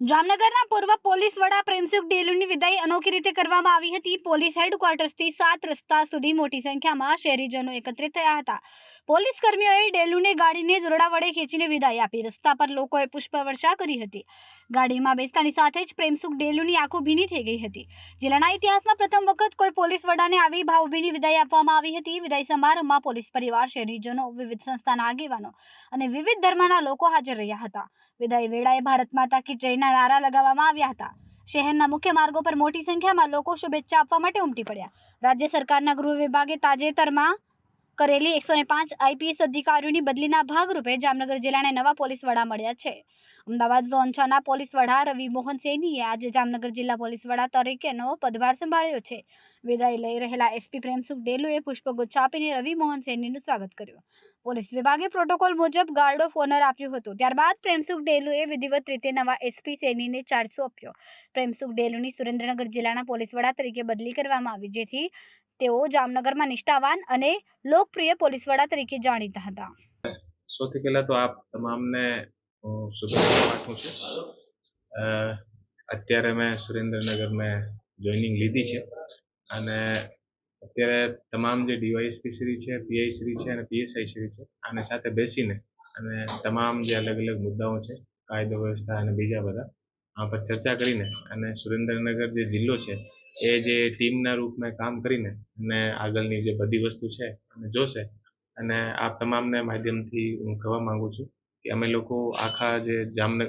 જામનગરના પૂર્વ પોલીસ વડા પ્રેમસુખ ડેલુની વિદાય અનોખી રીતે કરવામાં આવી હતી. પોલીસ હેડક્વાર્ટર્સથી સાત રસ્તા સુધી મોટી સંખ્યામાં શહેરીજનો એકત્રિત થયા હતા. પોલીસ કર્મીઓએ ડેલુને ગાડીને દોરડા વડે ખેંચીને વિદાય આપી. રસ્તા પર લોકોએ પુષ્પવર્ષા કરી હતી. ગાડીમાં બેસતાની સાથે જ પ્રેમસુખ ડેલુની આંખો ભીની થઈ ગઈ હતી. જિલ્લાના ઇતિહાસમાં પ્રથમ વખત કોઈ પોલીસ વડાને આવી ભાવભીની વિદાય આપવામાં આવી હતી. વિદાય સમારોહમાં પોલીસ પરિવાર શહેરીજનો વિવિધ સંસ્થાના આગેવાનો અને વિવિધ ધર્મના લોકો હાજર રહ્યા હતા. વિદાય વેળાએ ભારત માતા કી જયના નારા લગાવવામાં આવ્યા હતા. શહેરના મુખ્ય માર્ગો પર મોટી સંખ્યામાં લોકો શુભેચ્છા આપવા માટે ઉમટી પડ્યા. રાજ્ય સરકારના ગૃહ વિભાગે તાજેતરમાં કરેલી એકસો ને પાંચ આઈપીએસ અધિકારીઓની બદલીના ભાગરૂપે જામનગર જિલ્લાને નવા પોલીસ વડા મળ્યા છે. અમદાવાદ ઝોન છના પોલીસ વડા રવિ મોહન સૈનીએ આજે જામનગર જિલ્લા પોલીસ વડા તરીકેનો પદભાર સંભાળ્યો છે. વિદાય લઈ રહેલા એસપી પ્રેમસુખ ડેલુએ પુષ્પગુચ્છ આપીને રવિ મોહન સૈનીનું સ્વાગત કર્યું. પોલીસ વિભાગે પ્રોટોકોલ મુજબ ગાર્ડ ઓફ ઓનર આપ્યું હતું. ત્યારબાદ પ્રેમસુખ ડેલુએ વિધિવત રીતે નવા એસપી સૈનીને ચાર્જ સોંપ્યો પ્રેમસુખ ડેલુની સુરેન્દ્રનગર જિલ્લાના પોલીસ વડા તરીકે બદલી કરવામાં આવી, જેથી તેઓ જામનગરમાં નિષ્ઠાવાન અને લોકપ્રિય પોલીસ વડા તરીકે જાણીતા હતા. સૌથી પહેલા તો આપ તમામને શુભેચ્છા છું. અત્યારે મેં સુરેન્દ્રનગર મેં જોઈનિંગ લીધી છે અને અત્યારે તમામ જે ડીવાયએસપી શ્રી છે, પીઆઈ શ્રી છે અને પીએસઆઈ શ્રી છે, આને સાથે બેસીને અને તમામ જે અલગ અલગ મુદ્દાઓ છે કાયદો વ્યવસ્થા અને બીજા બધા પર ચર્ચા કરીને અને સુરેન્દ્રનગર જે જિલ્લો છે, એ જે ટીમના રૂપમાં કામ કરીને અને આગળની જે બધી વસ્તુ છે અને જોશે અને આ તમામને માધ્યમથી હું કહેવા માંગુ છું કે અમે લોકો આખા જે જામનગર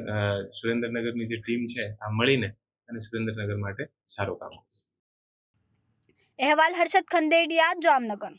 સુરેન્દ્રનગરની જે ટીમ છે, આ મળીને અને સુરેન્દ્રનગર માટે સારું કામ કરશે. અહેવાલ હર્ષદ ખંડેડિયા જામનગર.